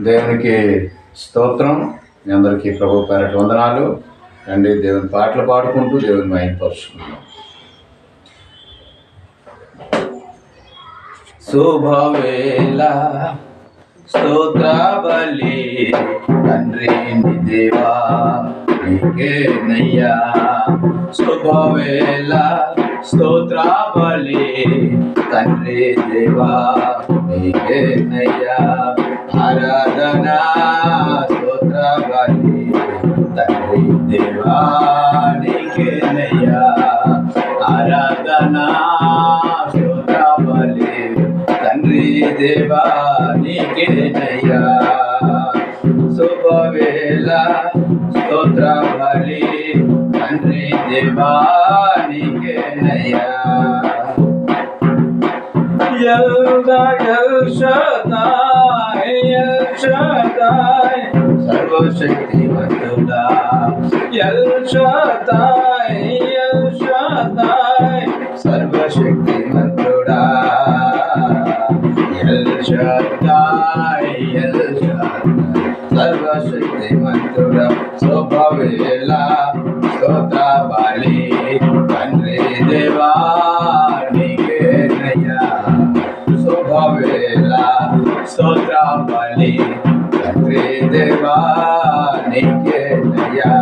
దేవునికి స్తోత్రం మీ అందరికీ ప్రభు పేరటి వందనాలు. రండి దేవుని పాటలు పాడుకుంటూ దేవుని మైపరుచుకుందాం శుభవేళ స్తోత్ర బలి తండ్రి దేవా నీకే శుభవేళ స్తోత్ర బలి. తండ్రి దేవా నీకే నయ్యా. ఆరాధన స్తోత్ర బలి. తండ్రి దేవా నీకే నయ్యా. ఆరాధన స్తోత్ర బలి. తండ్రి దేవా బలి తండ్రి దేవా నీకే నయ్యా సర్వశక్తివంతుడా. ఎల్ షదాయ్ ఎల్ షదాయ్ సర్వశక్తివంతుడా. ఎల్ షదాయ్ సర్వశక్తివంతుడా. శుభవేళ స్తోత్ర బలి తండ్రి దేవా నీకే నయ్యా శుభవేళ స్తోత్ర బలి తండ్రి దేవా నీకే నయ్యా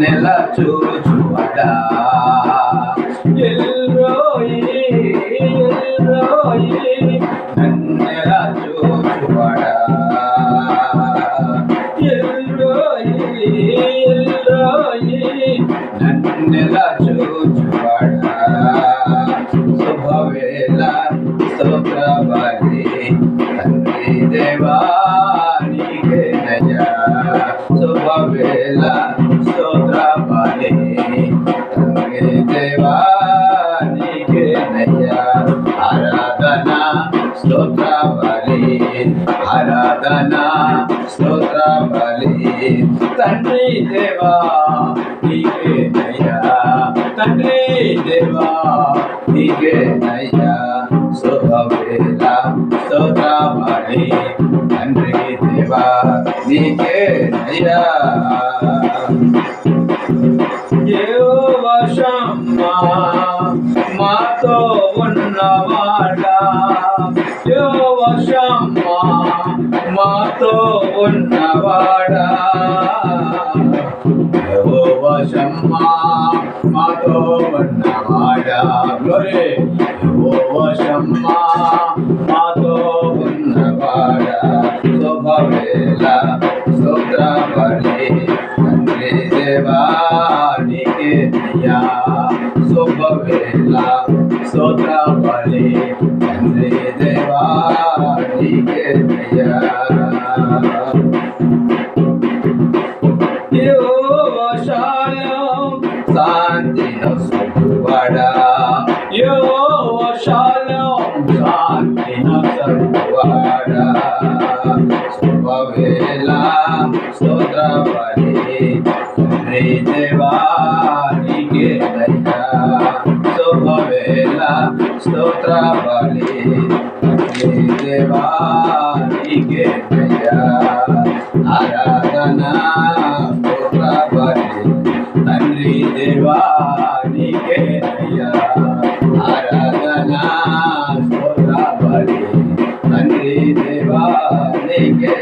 నెల చూచువడా? నన్నెలా చూచువడా? నన్నెలా చూచువడా? శుభవేళ స్తోత్ర తండ్రి దేవా తండ్రి దేవా నీకే ఆరాధన స్తోత్ర బలి ఆరాధన స్తోత్ర బలి తండ్రి దేవా నీకే తండ్రి దేవా నీకే నయ్యా. శుభవేళ స్తోత్ర బలి తండ్రి దేవా ఉన్నవాడా యోవశమ్మా మాతో ఉన్నవాడా? యోవశమ్మా మాతో ఉన్నవాడా? గ్లోరీ యోవశమ్మా మాతో ఉన్నవాడా? శుభవేళ స్తోత్ర తండ్రి దేవానికి శుభవేళ నయ్యా శుభవేళ స్తోత్ర బలి తండ్రి దేవా నీకే నయ్యా శాంతి నొసగువాడా యోశాలం శాంతి నొసగువాడా శుభవేళ స్తోత్ర బలి తండ్రి దేవా నీకే వేళ స్తోత్ర బలి తండ్రి దేవా ఆరాధన స్తోత్ర బలి తండ్రి దేవా నీకే ఆరాధన స్తోత్ర బలి తండ్రి దేవా నీకే